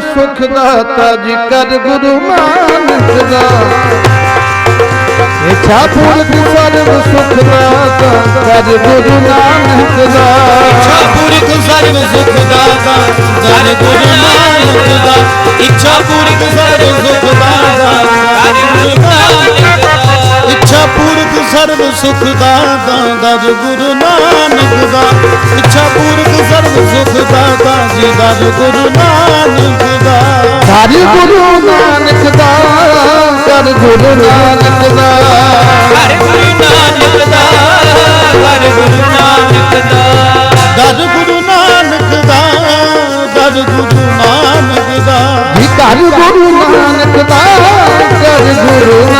ਸੁਖ ਦਾਤਾ ਜੀ ਕਰ ਗੁਰੂ ਨਾਨਕ ਦਾ। ਇੱਛਾ ਪੂਰਤ ਸਰਬ ਸੁਖ ਦਾਤਾ ਕਰ ਗੁਰੂ ਨਾਨਕ ਦਾ। ਇੱਛਾ ਪੂਰਕ ਸਰਬ ਸੁਖ ਦਾਤਾ ਜਨ ਗੁਰੂ ਨਾਨਕ ਦਾ। ਇੱਛਾ ਪੂਰਕ ਸਰਬ ਸੁਖ ਦਾਤਾ ਜਨ ਗੁਰੂ ਨਾਨਕ ਦਾ। ਇੱਛਾ ਪੂਰਕ ਸਰਬ ਸੁਖ ਦਾਤਾ ਦਰ ਗੁਰੂ ਨਾਨਕ ਦਾ। ਦਰ ਗੁਰੂ ਨਾਨਕ ਦਾ। ਗੁਰੂ ਨਾਨਕ ਦਾ ਗੁਰੂ ਨਾਨਕ ਦਾ। ਗੁਰੂ ਨਾਨਕ ਦਾ ਹਰ ਗੁਰੂ ਨਾਨਕ ਦਾ। ਦਰ ਗੁਰੂ ਨਾਨਕ ਦਾ ਦਰ ਗੁਰੂ ਨਾਨਕ ਦਾ। ਗੁਰੂ ਨਾਨਕ ਦਾ ਕਰ ਗੁਰੂ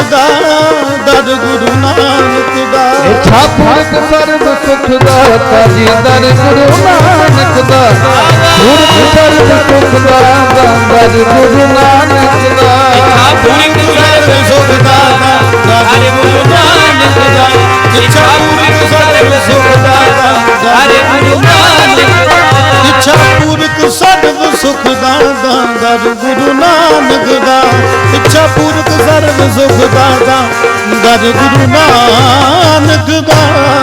ਨਾਨਕ ਦਾ ਦਰ ਗੁਰੂ ਨਾਨਕ ਦਾ। ਇੱਛਾ ਪੂਰਕ ਸਰਬ ਸੁਖ ਦਾਤਾ ਜੀ ਦਰ ਗੁਰੂ ਨਾਨਕ ਦਾ। ਪੂਰਕ ਸਰਬ ਸੁਖ ਦਾਤਾ ਦਰ ਗੁਰੂ ਨਾਨਕ ਦਾ। ਪੂਰੀ ਸਰਬ ਸੁਖ ਦਾਤਾ ਦਰ ਗੁਰੂ ਨਾਨਕ ਦਾ। ਇੱਛਾ ਪੂਰੀ ਸਰਬ ਸੁਖ ਦਾਤਾ ਦਰ ਗੁਰੂ ਨਾਨਕ ਦਾ। ਇੱਛਾ ਪੂਰਕ ਸਰਬ ਸੁਖ ਦਾਤਾ, ਦਰ ਗੁਰੂ ਨਾਨਕ ਦਾ। ਇੱਛਾ ਪੂਰਕ ਸਰਬ ਸੁਖ ਦਾਤਾ, ਦਰ ਗੁਰੂ ਨਾਨਕ ਦਾ।